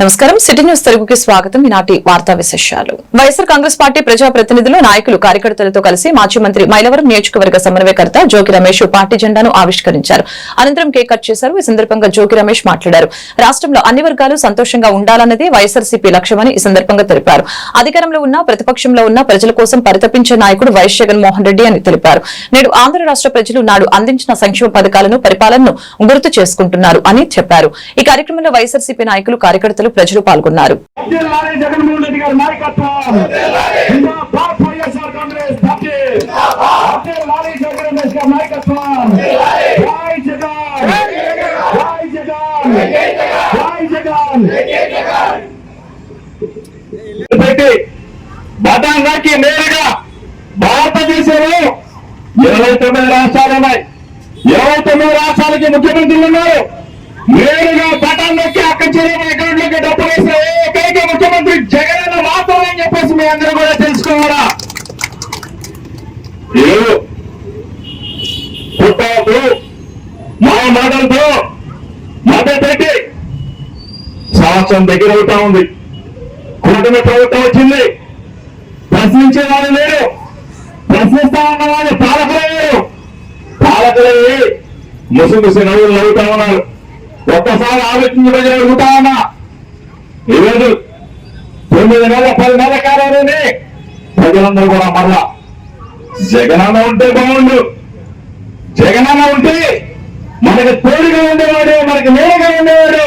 నమస్కారం. City news తెలుగుకి స్వాగతం. ఈనాటి వార్తా విశేషాలు. వైఎస్ఆర్ కాంగ్రెస్ పార్టీ ప్రజా ప్రతినిధులు నాయకులు కార్యకర్తలతో కలిసి మాజీ మంత్రి మైలవరం నియోజకవర్గ సమన్వయకర్త జోగి రమేష్ పార్టీ జెండాను ఆవిష్కరించారు. అనంతరం కేక్ కట్ చేశారు. ఈ సందర్భంగా జోగి రమేష్ మాట్లాడారు. రాష్ట్రంలో అన్ని వర్గాలు సంతోషంగా ఉండాలన్నదే వైఎస్ఆర్సీపీ లక్ష్యమని ఈ సందర్భంగా తెలిపారు. అధికారంలో ఉన్న ప్రతిపక్షంలో ఉన్న ప్రజల కోసం పరితపించే నాయకుడు వైఎస్ జగన్మోహన్ రెడ్డి అని తెలిపారు. నేడు ఆంధ్ర రాష్ట్ర ప్రజలు నాడు అందించిన సంక్షేమ పథకాలను పరిపాలనను గుర్తు చేసుకుంటున్నారు అని చెప్పారు. ఈ కార్యక్రమంలో వైఎస్ఆర్సీపీ నాయకులు కార్యకర్తలు ప్రజలు పాల్గొన్నారు. జిల్లాని జగన్మోహన్ రెడ్డి గారి నాయకత్వం. జిందాబాద్ వైఎస్ఆర్ కాంగ్రెస్ పార్టీ. జిల్లాని జగన్ రమేష్ గారి నాయకత్వం. జై జగన్. జై జగన్. జై జగన్. పెట్టి బటాంగాకి నేరుగా భారతదేశంలో ఇరవై తొమ్మిది రాష్ట్రాలు ఉన్నాయి ఇరవై తొమ్మిది రాష్ట్రాలకి ముఖ్యమంత్రులు ఉన్నారు. నేరుగా బటన్ నొక్కి అక్క చెరువు అకౌంట్లోకి డబ్బులు వేసిన ఏకైక ముఖ్యమంత్రి జగన్ అన్న మాత్రమే అని చెప్పేసి మీ అందరూ కూడా తెలుసుకోవాలా? ఏదో మా మాటలతో మద్దతు పెట్టి సంవత్సరం దగ్గర అవుతా ఉంది. కూటమి ప్రభుత్వం వచ్చింది. ప్రశ్నించే వాళ్ళు లేరు. ప్రశ్నిస్తా ఉన్న వాళ్ళు పాలకులే లేరు. పాలకులే ముసి ముసి నవ్వులు నవ్వుతా ఉన్నారు. ఒక్కసారి ఆలోచించబడి అడుగుతా ఉన్నా. ఈరోజు తొమ్మిది నెలల పది నెలల కాలంలోనే ప్రజలందరూ కూడా మరలా జగనన్న ఉంటే బాగుండు. జగనన్న ఉంటే మనకి తోడుగా ఉండేవాడు మనకి నేరుగా ఉండేవాడు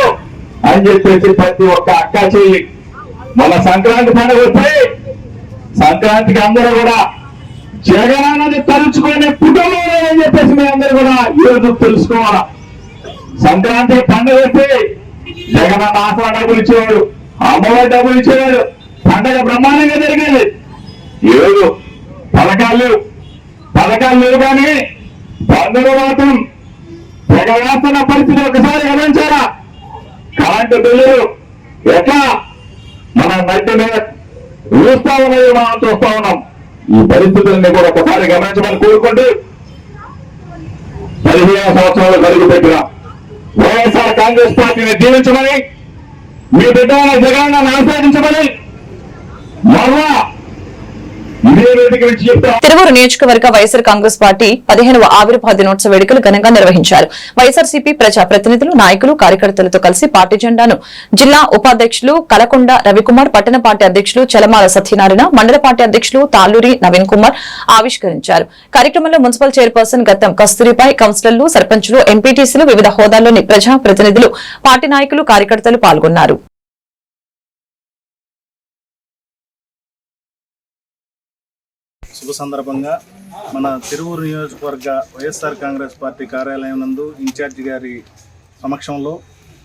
అని చెప్పేసి ప్రతి ఒక్క అక్క చెల్లి మన సంక్రాంతి పండుగ వస్తే సంక్రాంతికి అందరూ కూడా జగనన్నది తలుచుకునే కుటుంబం అని చెప్పేసి మీ అందరూ కూడా ఈరోజు తెలుసుకోవాలా? సంక్రాంతి పండుగ వస్తే జగనన్న ఆసరా డబ్బులు ఇచ్చేవాడు అమ్మవారి డబ్బులు ఇచ్చేవాడు. పండగ బ్రహ్మాండంగా జరిగేది. ఏడు పథకాలు లేవు పథకాలు లేవు కానీ పండుగ మాత్రం తెగ పరిస్థితి ఒకసారి గమనించారా? కరెంటు బిల్లులు ఎట్లా? మన నడ్డి మీద చూస్తా ఉన్నది మనం చూస్తా ఉన్నాం. ఈ పరిస్థితుల్ని కూడా ఒకసారి గమనించమని కోరుకుంటూ పదిహేను సంవత్సరాలు కలిగి పెట్టిన వైఎస్ఆర్ కాంగ్రెస్ పార్టీని దీవించమని మీ బిడ్డ జగన్ ఆస్వాదించమని మరలా ఇదే వేదిక నుంచి చెప్తా తిరువూరు నియోజకవర్గ వైఎస్ఆర్ కాంగ్రెస్ పార్టీ పదిహేనవ ఆవిర్భావ దినోత్సవ వేడుకలు ఘనంగా నిర్వహించారు. వైఎస్ఆర్సీపీ ప్రజా ప్రతినిధులు నాయకులు కార్యకర్తలతో కలిసి పార్టీ జెండాను జిల్లా ఉపాధ్యక్షులు కలకొండ రవికుమార్ పట్టణ పార్టీ అధ్యక్షులు చలమాల సత్యనారాయణ మండల పార్టీ అధ్యక్షులు తాళ్ళూరి నవీన్ కుమార్ ఆవిష్కరించారు. కార్యక్రమంలో మున్సిపల్ చైర్పర్సన్ గతం కస్తూరిపై కౌన్సిలర్లు సర్పంచులు ఎంపీటీసీలు వివిధ హోదాల్లోని ప్రజా ప్రతినిధులు పార్టీ నాయకులు కార్యకర్తలు పాల్గొన్నారు. శుభ సందర్భంగా మన తిరువురు నియోజకవర్గ వైఎస్ఆర్ కాంగ్రెస్ పార్టీ కార్యాలయం నందు ఇన్ఛార్జి గారి సమక్షంలో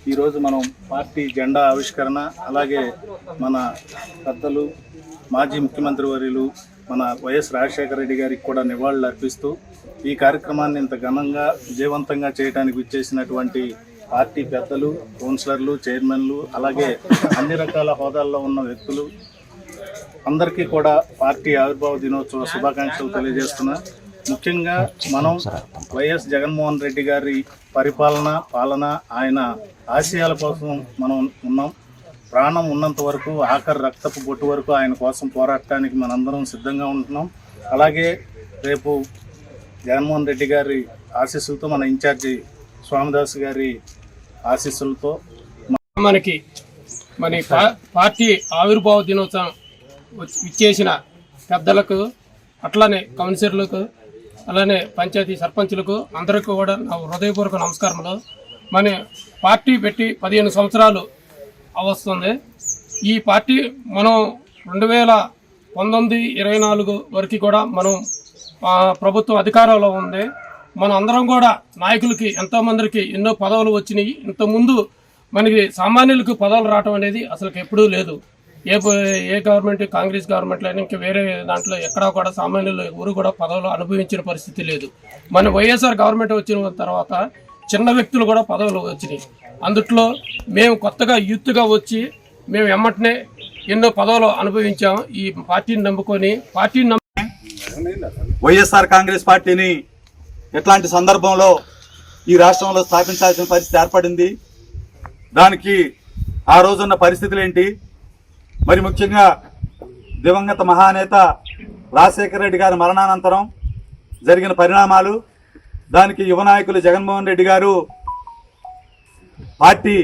ఈరోజు మనం పార్టీ జెండా ఆవిష్కరణ అలాగే మన పెద్దలు మాజీ ముఖ్యమంత్రి వర్యులు మన వైఎస్ రాజశేఖర రెడ్డి గారికి కూడా నివాళులు అర్పిస్తూ ఈ కార్యక్రమాన్ని ఇంత ఘనంగా విజయవంతంగా చేయడానికి విచ్చేసినటువంటి పార్టీ పెద్దలు కౌన్సిలర్లు చైర్మన్లు అలాగే అన్ని రకాల హోదాల్లో ఉన్న వ్యక్తులు అందరికీ కూడా పార్టీ ఆవిర్భావ దినోత్సవ శుభాకాంక్షలు తెలియజేస్తున్నా. ముఖ్యంగా మనం వైఎస్ జగన్మోహన్ రెడ్డి గారి పరిపాలన పాలన ఆయన ఆశయాల కోసం మనం ఉన్నాం. ప్రాణం ఉన్నంత వరకు ఆఖరి రక్తపు బొట్టు వరకు ఆయన కోసం పోరాడటానికి మనందరం సిద్ధంగా ఉంటున్నాం. అలాగే రేపు జగన్మోహన్ రెడ్డి గారి ఆశీస్సులతో మన ఇన్ఛార్జి స్వామిదాస్ గారి ఆశీస్సులతో మనకి మన పార్టీ ఆవిర్భావ దినోత్సవం ఇచ్చేసిన పెద్దలకు అట్లనే కౌన్సిలర్లకు అలానే పంచాయతీ సర్పంచులకు అందరికీ కూడా నా హృదయపూర్వక నమస్కారములు. మన పార్టీ పెట్టి పదిహేను సంవత్సరాలు అవస్తుంది. ఈ పార్టీ మనం రెండు వేల పంతొమ్మిది ఇరవై నాలుగు వరకు కూడా మనం ప్రభుత్వం అధికారంలో ఉంది. మన అందరం కూడా నాయకులకి ఎంతో మందికి ఎన్నో పదవులు వచ్చినాయి. ఇంతకుముందు మనకి సామాన్యులకు పదవులు రావటం అనేది అసలు ఎప్పుడూ లేదు. ఏ ప- ఏ గవర్నమెంట్ కాంగ్రెస్ గవర్నమెంట్లో అయినా ఇంకా వేరే దాంట్లో ఎక్కడా కూడా సామాన్యులు ఎవరు కూడా పదవులు అనుభవించిన పరిస్థితి లేదు. మన వైఎస్ఆర్ గవర్నమెంట్ వచ్చిన తర్వాత చిన్న వ్యక్తులు కూడా పదవులు వచ్చినాయి. అందుట్లో మేము కొత్తగా యూత్గా వచ్చి మేము ఎమ్మటనే ఎన్నో పదవులు అనుభవించాం. ఈ పార్టీని నమ్ముకొని పార్టీని నమ్ము వైఎస్ఆర్ కాంగ్రెస్ పార్టీని ఎట్లాంటి సందర్భంలో ఈ రాష్ట్రంలో స్థాపించాల్సిన పరిస్థితి ఏర్పడింది? దానికి ఆ రోజున్న పరిస్థితులు ఏంటి? మరి ముఖ్యంగా దివంగత మహానేత రాజశేఖర రెడ్డి గారి మరణానంతరం జరిగిన పరిణామాలు దానికి యువ నాయకులు జగన్మోహన్ రెడ్డి గారు పార్టీ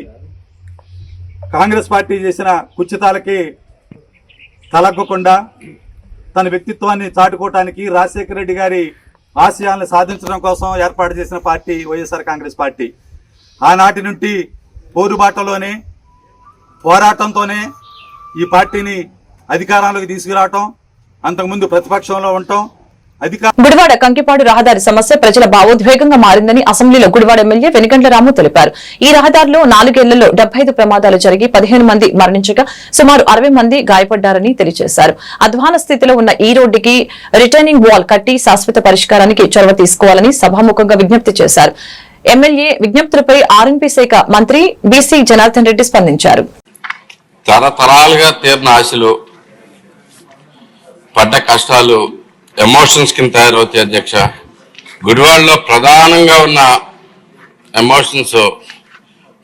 కాంగ్రెస్ పార్టీ చేసిన కుచితాలకి తలగ్గకుండా తన వ్యక్తిత్వాన్ని చాటుకోవటానికి రాజశేఖర రెడ్డి గారి ఆశయాలను సాధించడం కోసం ఏర్పాటు చేసిన పార్టీ వైఎస్ఆర్ కాంగ్రెస్ పార్టీ. ఆనాటి నుండి పోరుబాటలోనే పోరాటంతోనే ఈ పార్టీని అధికారంలోకి తీసుకురావటం అంతకుముందు ప్రతిపక్షంలో ఉండటం గుడివాడ కంకిపాడు రహదారి సమస్య ప్రజల భావోద్వేగంగా మారిందని అసెంబ్లీలో గుడివాడ ఎమ్మెల్యే వెనుగండ్ల రాము తెలిపారు. ఈ రహదారిలో నాలుగేళ్ళలో డెబ్బై ఐదు ప్రమాదాలు జరిగి పదిహేను మంది మరణించగా సుమారు అరవై మంది గాయపడ్డారని తెలియజేశారు. అధ్వాన స్థితిలో ఉన్న ఈ రోడ్డుకి రిటర్నింగ్ వాల్ కట్టి శాశ్వత పరిష్కారానికి చొరవ తీసుకోవాలని సభాముఖంగా విజ్ఞప్తి చేశారు. ఎమ్మెల్యే విజ్ఞప్తులపై ఆర్ఎన్పీ శాఖ మంత్రి బీసీ జనార్దన్ రెడ్డి స్పందించారు. తరతరాలుగా తీరిన ఆశలు పడ్డ కష్టాలు ఎమోషన్స్ కింద తయారవుతాయి అధ్యక్ష. గుడివాడలో ప్రధానంగా ఉన్న ఎమోషన్స్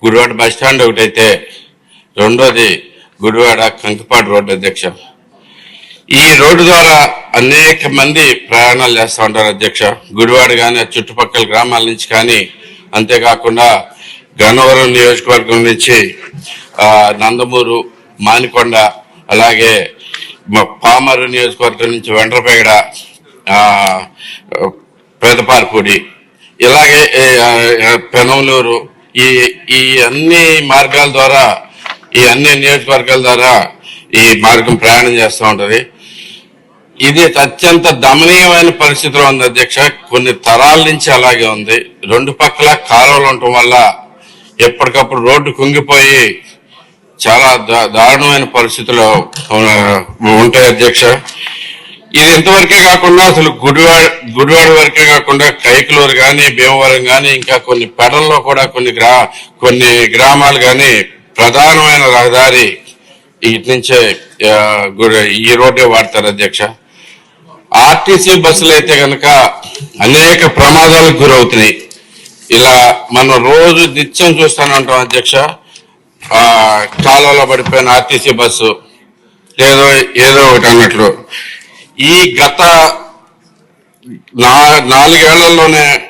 గుడివాడ బస్ స్టాండ్ ఒకటైతే రెండోది గుడివాడ కంకిపాడు రోడ్డు అధ్యక్ష. ఈ రోడ్డు ద్వారా అనేక మంది ప్రయాణాలు చేస్తూ ఉంటారు అధ్యక్ష. గుడివాడ కానీ చుట్టుపక్కల గ్రామాల నుంచి కానీ అంతేకాకుండా గన్నవరం నియోజకవర్గం నుంచి నందమూరు మానికొండ అలాగే పామరు నియోజకవర్గం నుంచి వెండ్రపేగడ ఆ, పేదపారపూడి ఇలాగే ఏ, పెనమలూరు ఈ ఈ అన్ని మార్గాల ద్వారా ఈ అన్ని నియోజకవర్గాల ద్వారా ఈ మార్గం ప్రయాణం చేస్తూ ఉంటుంది. ఇది అత్యంత దమనీయమైన పరిస్థితిలో ఉంది అధ్యక్ష. కొన్ని తరాల నుంచి అలాగే ఉంది. రెండు పక్కల కాలువలు ఉండటం వల్ల ఎప్పటికప్పుడు రోడ్డు కుంగిపోయి చాలా దారుణమైన పరిస్థితుల్లో ఉంటాయి అధ్యక్ష. ఇది ఇంతవరకే కాకుండా అసలు గుడివాడ గుడివాడ వరకే కాకుండా కైకలూరు కానీ భీమవరం కానీ ఇంకా కొన్ని పెడల్లో కూడా కొన్ని గ్రా కొన్ని గ్రామాలు కానీ ప్రధానమైన రహదారి ఇటు నుంచే ఈ రోడ్డే వాడతారు అధ్యక్ష. ఆర్టీసీ బస్సులు అయితే కనుక అనేక ప్రమాదాలకు గురవుతున్నాయి. ఇలా మనం రోజు నిత్యం చూస్తూనే ఉంటాం అధ్యక్ష. ఆ కాలువలో పడిపోయిన ఆర్టీసీ బస్సు. లేదో ఏదో ఒకటి అన్నట్లు. ఈ గత నా నాలుగేళ్ళలోనే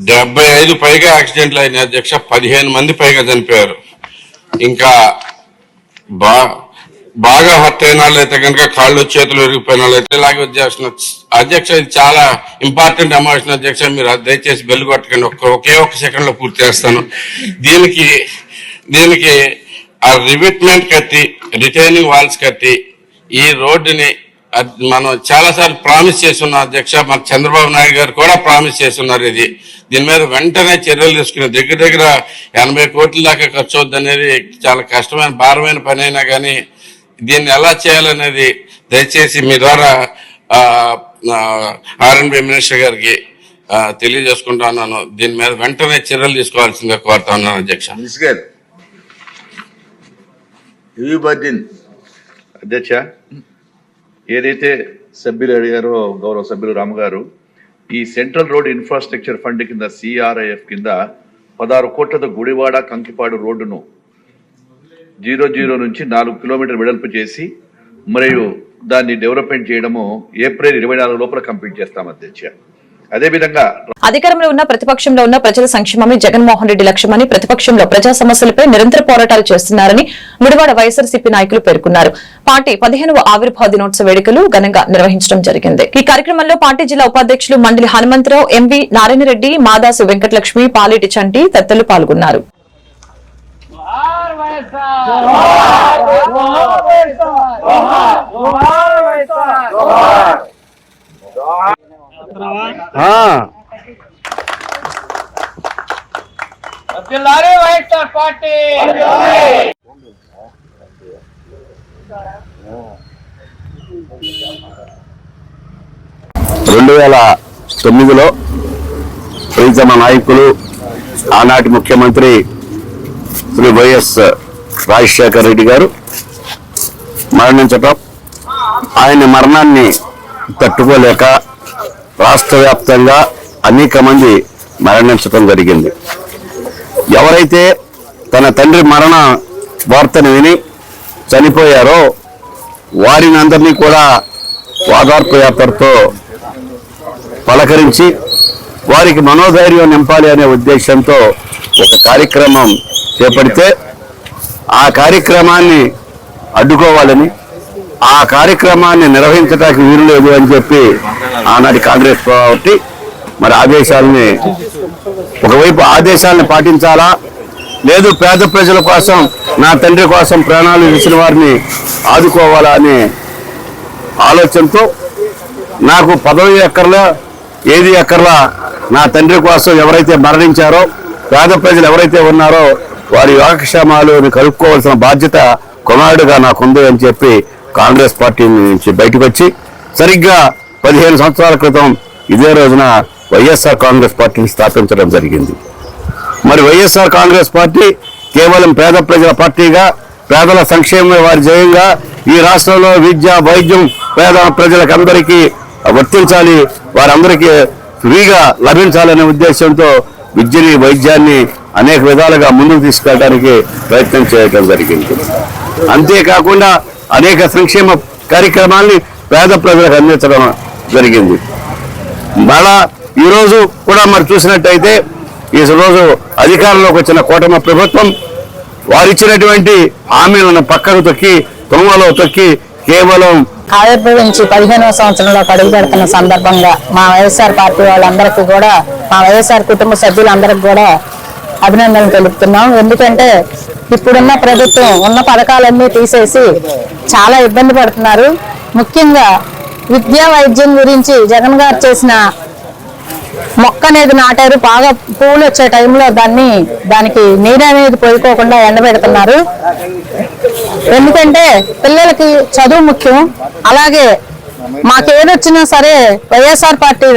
డెబ్బై ఐదు పైగా యాక్సిడెంట్లు అయిన అధ్యక్ష. పదిహేను మంది పైగా చనిపోయారు. ఇంకా బా బాగా హర్ట్ అయిన వాళ్ళు అయితే కనుక కాళ్ళు చేతులు విరిగిపోయిన వాళ్ళు అయితే ఇలాగే వచ్చేసిన అధ్యక్ష ఇది చాలా ఇంపార్టెంట్ ఎమోషన్ అధ్యక్ష మీరు దయచేసి బెల్లు కొట్టకండి. ఒక్క ఒకే ఒక సెకండ్లో పూర్తి చేస్తాను. దీనికి దీనికి ఆ రివిట్మెంట్ కట్టి రిటైనింగ్ వాల్స్ కట్టి ఈ రోడ్డుని మనం చాలాసార్లు ప్రామిస్ చేస్తున్నాం అధ్యక్ష. మన చంద్రబాబు నాయుడు గారు కూడా ప్రామిస్ చేస్తున్నారు ఇది. దీని మీద వెంటనే చర్యలు తీసుకుని దగ్గర దగ్గర ఎనభై కోట్ల దాకా ఖర్చు అవుద్ది అనేది చాలా కష్టమైన భారమైన పని అయినా కానీ దీన్ని ఎలా చేయాలనేది దయచేసి మీ ద్వారా ఆర్ఎన్బి మినిస్టర్ గారికి తెలియజేసుకుంటున్నాను దీని మీద వెంటనే చర్యలు తీసుకోవాల్సిందిగా కోరుతా ఉన్నాను అధ్యక్ష. అధ్యక్ష ఏదైతే సభ్యులు అడిగారో గౌరవ సభ్యులు రామగారు ఈ సెంట్రల్ రోడ్ ఇన్ఫ్రాస్ట్రక్చర్ ఫండ్ కింద సిఆర్ఐఎఫ్ కింద పదహారు కోట్లతో గుడివాడ కంకిపాడు రోడ్డును జీరో జీరో నుంచి నాలుగు కిలోమీటర్ వెడల్పు చేసి మరియు దాన్ని డెవలప్మెంట్ చేయడము ఏప్రిల్ ఇరవై నాలుగు లోపల కంప్లీట్ చేస్తాం అధ్యక్ష. అదేవిధంగా అధికారంలో ఉన్న ప్రతిపక్షంలో ఉన్న ప్రజల సంక్షేమమే జగన్మోహన్ రెడ్డి లక్ష్యమని ప్రతిపక్షంలో ప్రజా సమస్యలపై నిరంతర పోరాటాలు చేస్తున్నారని ముడివాడ వైఎస్ఆర్సీపీ నాయకులు పేర్కొన్నారు. పార్టీ పదిహేనవ ఆవిర్భావ దినోత్సవ వేడుకలు ఘనంగా నిర్వహించడం జరిగింది. ఈ కార్యక్రమంలో పార్టీ జిల్లా ఉపాధ్యక్షులు మండలి హనుమంతరావు ఎంవి నారాయణరెడ్డి మాదాసు వెంకటలక్ష్మి పాలేటి చంటి తదితరులు పాల్గొన్నారు. జిల్లాలే వైఎస్ఆర్ పార్టీ రెండు వేల తొమ్మిదిలో ప్రీతమ నాయకులు ఆనాటి ముఖ్యమంత్రి శ్రీ వైఎస్ రాజశేఖర రెడ్డి గారు మరణించటం ఆయన మరణాన్ని తట్టుకోలేక రాష్ట్ర వ్యాప్తంగా అనేక మంది మరణించటం జరిగింది. ఎవరైతే తన తండ్రి మరణ వార్తను విని చనిపోయారో వారిని అందరినీ కూడా వాదార్పు యాత్రతో పలకరించి వారికి మనోధైర్యం నింపాలి అనే ఉద్దేశంతో ఒక కార్యక్రమం చేపడితే ఆ కార్యక్రమాన్ని అడ్డుకోవాలని ఆ కార్యక్రమాన్ని నిర్వహించడానికి వీలు లేదు అని చెప్పి ఆనాటి కాంగ్రెస్ పార్టీ మరి ఆదేశాలని ఒకవైపు ఆదేశాలను పాటించాలా? లేదు పేద ప్రజల కోసం నా తండ్రి కోసం ప్రాణాలు ఇచ్చిన వారిని ఆదుకోవాలా అనే ఆలోచనతో నాకు పదవి ఎక్కర్లా ఏది ఎక్కర్లా నా తండ్రి కోసం ఎవరైతే మరణించారో పేద ప్రజలు ఎవరైతే ఉన్నారో వారి యోగక్షేమాలను కలుపుకోవాల్సిన బాధ్యత కుమారుడుగా నాకుంది అని చెప్పి కాంగ్రెస్ పార్టీ నుంచి బయటకు వచ్చి సరిగ్గా పదిహేను సంవత్సరాల క్రితం ఇదే రోజున వైఎస్ఆర్ కాంగ్రెస్ పార్టీని స్థాపించడం జరిగింది. మరి వైఎస్ఆర్ కాంగ్రెస్ పార్టీ కేవలం పేద ప్రజల పార్టీగా పేదల సంక్షేమమే వారి జయంగా ఈ రాష్ట్రంలో విద్య వైద్యం పేద ప్రజలకు అందరికీ వర్తించాలి వారందరికీ ఫ్రీగా లభించాలనే ఉద్దేశంతో విద్యని వైద్యాన్ని అనేక విధాలుగా ముందుకు తీసుకెళ్ళడానికి ప్రయత్నం చేయడం జరిగింది. అంతేకాకుండా అనేక సంక్షేమ కార్యక్రమాల్ని పేద ప్రజలకు అందించడం జరిగింది. మళ్ళా ఈరోజు కూడా మరి చూసినట్టయితే ఈ రోజు అధికారంలోకి వచ్చిన కూటమి ప్రభుత్వం వారిచ్చినటువంటి హామీలను పక్కకు తొక్కి తొంగలో తొక్కి కేవలం ఆవిర్భవించి పదిహేనవ సంవత్సరంలో అడుగు పెడుతున్న సందర్భంగా మా వైఎస్ఆర్ పార్టీ వాళ్ళందరికీ కూడా మా వైఎస్ఆర్ కుటుంబ సభ్యులందరికీ కూడా అభినందనలు తెలుపుతున్నాం. ఎందుకంటే ఇప్పుడున్న ప్రభుత్వం ఉన్న పథకాలన్నీ తీసేసి చాలా ఇబ్బంది పడుతున్నారు. ముఖ్యంగా విద్యా వైద్యం గురించి జగన్ గారు చేసిన మొక్క అనేది నాటారు. బాగా పూలు వచ్చే టైంలో దాన్ని దానికి నీరు అనేది పోయిపోకుండా ఎండబెడుతున్నారు. ఎందుకంటే పిల్లలకి చదువు ముఖ్యం. అలాగే మాకేదొచ్చినా సరే వైఎస్ఆర్ పార్టీ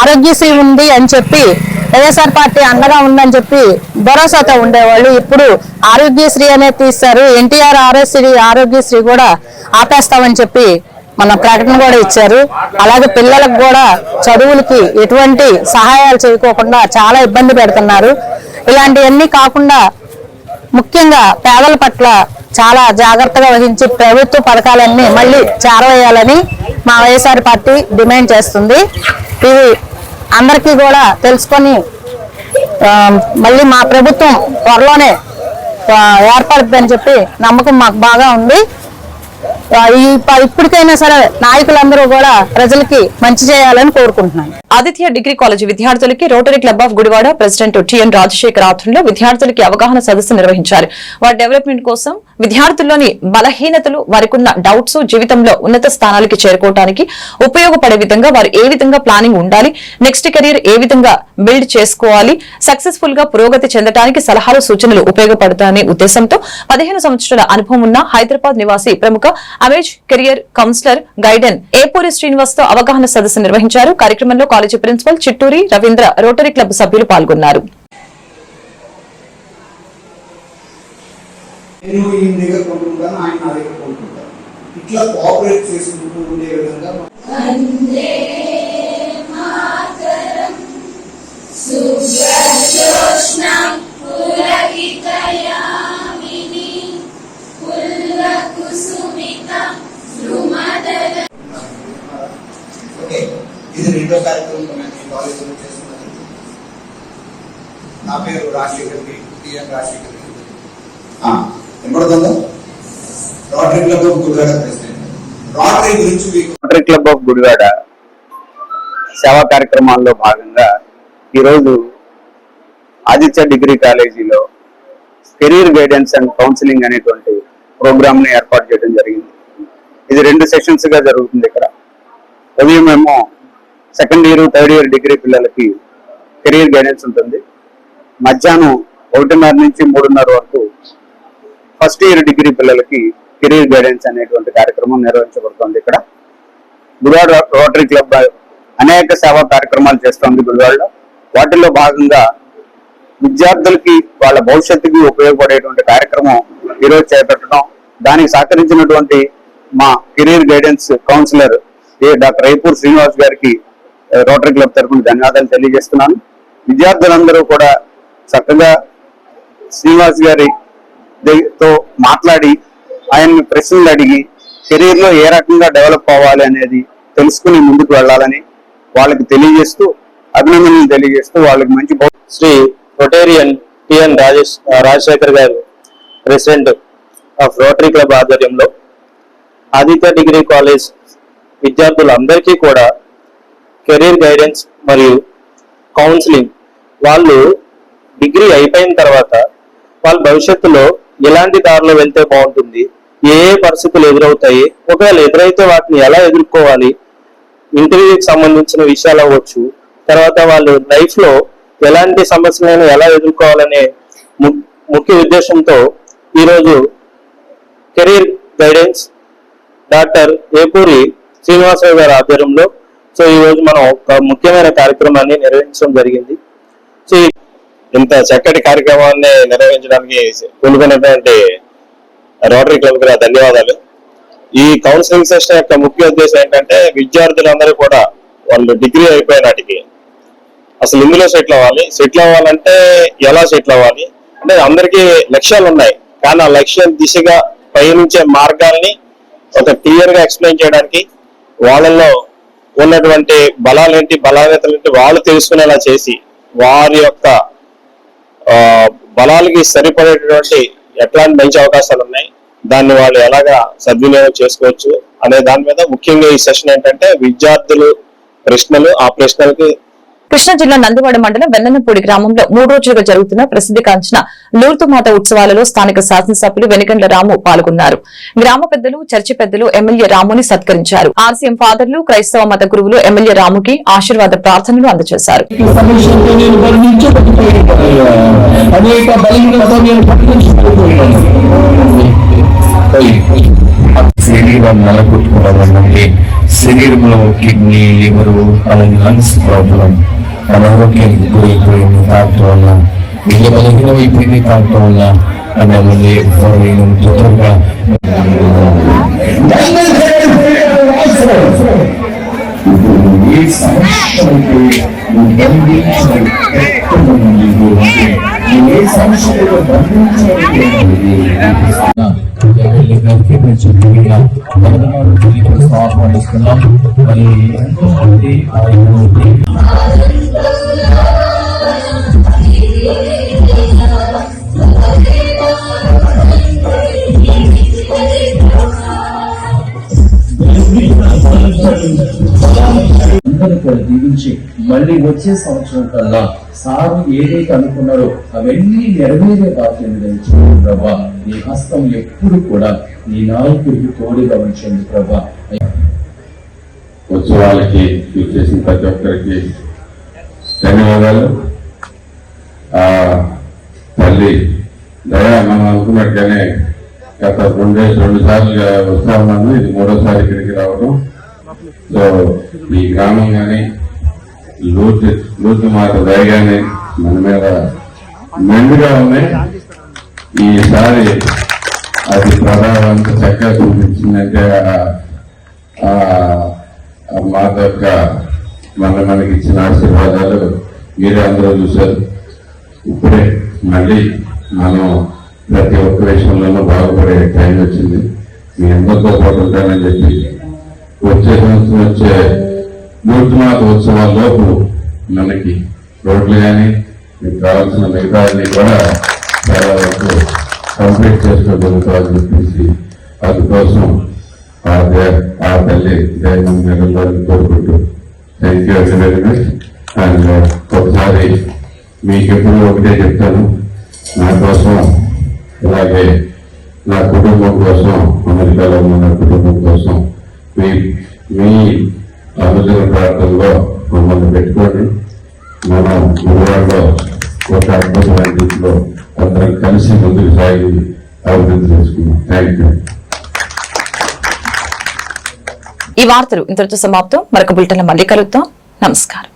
ఆరోగ్యశ్రీ ఉంది అని చెప్పి వైఎస్ఆర్ పార్టీ అండగా ఉందని చెప్పి భరోసాతో ఉండేవాళ్ళు. ఇప్పుడు ఆరోగ్యశ్రీ అనేది తీస్తారు. ఎన్టీఆర్ ఆరోగ్యశ్రీ ఆరోగ్యశ్రీ కూడా ఆపేస్తామని చెప్పి మన ప్రకటన కూడా ఇచ్చారు. అలాగే పిల్లలకు కూడా చదువులకి ఎటువంటి సహాయాలు చేయకోకుండా చాలా ఇబ్బంది పెడుతున్నారు. ఇలాంటివన్నీ కాకుండా ముఖ్యంగా పేదల పట్ల చాలా జాగ్రత్తగా వహించి ప్రభుత్వ పథకాలన్నీ మళ్ళీ చేరవేయాలని మా వైఎస్ఆర్ పార్టీ డిమాండ్ చేస్తుంది. ఇది అందరికీ కూడా తెలుసుకొని మళ్ళీ మా ప్రభుత్వం త్వరలోనే ఏర్పడుతుందని చెప్పి నమ్మకం మాకు బాగా ఉంది. ఇప్పటికైనా సరే నాయకులందరూ కూడా ప్రజలకి మంచి చేయాలని కోరుకుంటున్నాను. ఆదిత్య డిగ్రీ కాలేజీ విద్యార్థులకి Rotary Club of Gudivada president TN Rajasekhar ఆధ్వర్యంలో విద్యార్థులకి అవగాహన సదస్సు నిర్వహించారు. వారి డెవలప్మెంట్ కోసం విద్యార్థుల్లోని బలహీనతలు వారికున్న డౌట్స్ జీవితంలో ఉన్నత స్థానాలకి చేరుకోవడానికి ఉపయోగపడే విధంగా వారు ఏ విధంగా ప్లానింగ్ ఉండాలి నెక్స్ట్ కెరీర్ ఏ విధంగా బిల్డ్ చేసుకోవాలి సక్సెస్ఫుల్గా పురోగతి చెందడానికి సలహాలు సూచనలు ఉపయోగపడతాయనే ఉద్దేశంతో పదిహేను సంవత్సరాల అనుభవం ఉన్న హైదరాబాద్ నివాసి ప్రముఖ Amaze career counsellor guidance Epuri శ్రీనివాస్తో అవగాహన సదస్సు నిర్వహించారు. కార్యక్రమంలో college principal Chitturi Ravindra Rotary Club సభ్యులు పాల్గొన్నారు. ఇట్లా కోఆపరేట్ చేసుకుంటూ ఉండే విధంగా రెండో కార్యక్రమం నేను ఈ కాలేజీలో చేస్తున్నది నా పేరు రాజశేఖర్ రెడ్డి టిఎన్ రాజశేఖర్ రెడ్డి. ఆ, వినపడుతుందా? Rotary Club of Gudivada president Rotary గురించి మీకు రోటరీ క్లబ్ ఆఫ్ గుడివాడ సేవా కార్యక్రమాల్లో భాగంగా ఈరోజు ఆదిత్య డిగ్రీ కాలేజీలో కెరీర్ గైడెన్స్ అండ్ కౌన్సిలింగ్ అనేటువంటి ప్రోగ్రామ్ని ఏర్పాటు చేయడం జరిగింది. ఇది రెండు సెషన్స్గా జరుగుతుంది ఇక్కడ. ఉదయం ఏమో second year third year degree పిల్లలకి కెరీర్ గైడెన్స్ ఉంటుంది. మధ్యాహ్నం ఒకటిన్నర నుంచి మూడున్నర వరకు ఫస్ట్ ఇయర్ డిగ్రీ పిల్లలకి కెరీర్ గైడెన్స్ అనేటువంటి కార్యక్రమం నిర్వహించబడుతుంది ఇక్కడ. గుడివాడ రోటరీ క్లబ్ అనేక సేవా కార్యక్రమాలు చేస్తోంది గుడివాడలో వాటిల్లో భాగంగా విద్యార్థులకి వాళ్ళ భవిష్యత్తుకి ఉపయోగపడేటువంటి కార్యక్రమం ఈరోజు చేపట్టడం. దానికి సహకరించినటువంటి మా కెరీర్ గైడెన్స్ కౌన్సిలర్ ఏ డాక్టర్ రైపూర్ శ్రీనివాస్ గారికి రోటరీ క్లబ్ తరఫున ధన్యవాదాలు తెలియజేస్తున్నాను. విద్యార్థులందరూ కూడా చక్కగా శ్రీనివాస్ గారి తో మాట్లాడి ఆయన్ని ప్రశ్నలు అడిగి కెరీర్లో ఏ రకంగా డెవలప్ అవ్వాలి అనేది తెలుసుకుని ముందుకు వెళ్ళాలని వాళ్ళకి తెలియజేస్తూ అభినందనలు తెలియజేస్తూ వాళ్ళకి మంచి శ్రీ రొటేరియన్ టిఎన్ రాజేష్ రాజశేఖర్ గారు ప్రెసిడెంట్ ఆఫ్ రోటరీ క్లబ్ ఆధ్వర్యంలో ఆదిత్య డిగ్రీ కాలేజ్ విద్యార్థులందరికీ కూడా కెరీర్ గైడెన్స్ మరియు కౌన్సిలింగ్ వాళ్ళు డిగ్రీ అయిపోయిన తర్వాత వాళ్ళ భవిష్యత్తులో ఎలాంటి దారిలో వెళ్తే బాగుంటుంది ఏ ఏ పరిస్థితులు ఎదురవుతాయి ఒకవేళ ఎదురైతే వాటిని ఎలా ఎదుర్కోవాలి ఇంటర్వ్యూకి సంబంధించిన విషయాలు అవ్వచ్చు తర్వాత వాళ్ళు లైఫ్లో ఎలాంటి సమస్యలను ఎలా ఎదుర్కోవాలనే ము- ముఖ్య ఉద్దేశంతో ఈరోజు career guidance doctor Epuri Srinivasarao గారి ఆధ్వర్యంలో సో ఈ రోజు మనం ఒక ముఖ్యమైన కార్యక్రమాన్ని నిర్వహించడం జరిగింది. సో ఇంత చక్కటి కార్యక్రమాన్ని నిర్వహించడానికి కొనుక్కున్నటువంటి రోటరీ క్లబ్కి ధన్యవాదాలు. ఈ కౌన్సిలింగ్ సెషన్ యొక్క ముఖ్య ఉద్దేశం ఏంటంటే విద్యార్థులందరూ కూడా వాళ్ళు డిగ్రీ అయిపోయిన నాటికి అసలు ఇందులో సెటిల్ అవ్వాలి. సెటిల్ అవ్వాలంటే ఎలా సెటిల్ అవ్వాలి? అంటే అందరికీ లక్ష్యాలు ఉన్నాయి. కానీ ఆ లక్ష్యం దిశగా పయనించే మార్గాల్ని ఒక క్లియర్గా ఎక్స్ప్లెయిన్ చేయడానికి వాళ్ళల్లో ఉన్నటువంటి బలాలేంటి బలాగతలేంటి వాళ్ళు తెలుసుకునేలా చేసి వారి యొక్క బలాలకి సరిపడేటటువంటి ఎట్లాంటి మంచి అవకాశాలు ఉన్నాయి దాన్ని వాళ్ళు ఎలాగా సద్వినియోగం చేసుకోవచ్చు అనే దాని మీద ముఖ్యంగా ఈ సెషన్ ఏంటంటే విద్యార్థులు ప్రశ్నలు ఆ ప్రశ్నలకి కృష్ణా జిల్లా నందివాడ మండలం వెన్ననపూడి గ్రామంలో మూడు రోజులుగా జరుగుతున్న ప్రసిద్ధిగాంచిన లూర్తుమాత ఉత్సవాలలో స్థానిక శాసనసభ్యులు వెనుకండ్ల రాము పాల్గొన్నారు. గ్రామ పెద్దలు చర్చి పెద్దలు ఎమ్మెల్యే రాముని సత్కరించారు. ఆర్సీఎం ఫాదర్లు క్రైస్తవ మత గురువులు ఎమ్మెల్యే రాముకి ఆశీర్వాద ప్రార్థనలు అందజేశారు. శరీరంలో కిడ్నీ లివరు అలాగే లంగ్స్ ప్రాబ్లం. అనారోగ్యం ఎక్కువైపోయింది తాగటం వల్ల ఇళ్ళ బలహీనమైపోయింది తాగటం వల్ల అనేది తొందరగా ఏ సమస్య అయితే నువ్వు బంధించిన పెట్టడం ఏ ఆహ్వానిస్తున్నాం మరి ఎంతో మంది దీవించి మళ్ళీ వచ్చే సంవత్సరం కల్లా సారు ఏదైతే అనుకున్నారో అవన్నీ నెరవేరే బాధ్యత దయచేయండి నీ హస్తం ఎప్పుడు కూడా నీ నాయకుడికి తోడుగా ఉంచండి ప్రభా. ఉత్సవాలకి చేసిన ప్రతి ఒక్కరికి ధన్యవాదాలు. తల్లి దయా మనం అనుకున్నట్టుగానే గత రెండే రెండు సార్లు వస్తా ఉన్నాను ఇది మూడోసారి ఇక్కడికి రావడం. సో ఈ గ్రామం కానీ లూర్తి లూర్తి మాట దయ కానీ మన మీద మెండుగా ఉన్నాయి. ఈసారి అది ప్రభావం అంత చక్కగా చూపించిందంటే మాత యొక్క మన మనకి ఇచ్చిన ఆశీర్వాదాలు మీరే అందరూ చూశారు. ఇప్పుడే మళ్ళీ మనం ప్రతి ఒక్క విషయంలోనూ బాగుపడే టైం వచ్చింది. మీ అందరితో పాటు ఉంటానని చెప్పి వచ్చే సంవత్సరం వచ్చే మూర్తిమాత ఉత్సవాల లోపు మనకి రోడ్లు కానీ మీకు కావాల్సిన మిగతా కూడా చాలా వరకు కంప్లీట్ చేసుకోగలుగుతామని చెప్పేసి అందుకోసం ఆ ఆ తల్లి దైవం నిరంతరం కోరుకుంటూ థ్యాంక్ యూ అండి వెరీ మచ్ అండ్ uh, ఒకసారి మీకు ఎప్పుడు ఒకటే చెప్తాను. నా కోసం అలాగే నా కుటుంబం కోసం అమెరికాలో ఉన్న నా కుటుంబం కోసం మీ మీ అనుదిన ప్రాంతంలో మమ్మల్ని పెట్టుకోండి. మనం గురువాడలో ఒక అద్భుతమైన రీతిలో అందరం కలిసి ముందుకు సాగి అభివృద్ధి చేసుకున్నాం. థ్యాంక్ యూ ఈ వార్తలు ఇంతటితో సమాప్తం. మరొక బులెటిన్ మళ్ళీ కలుద్దాం. నమస్కారం.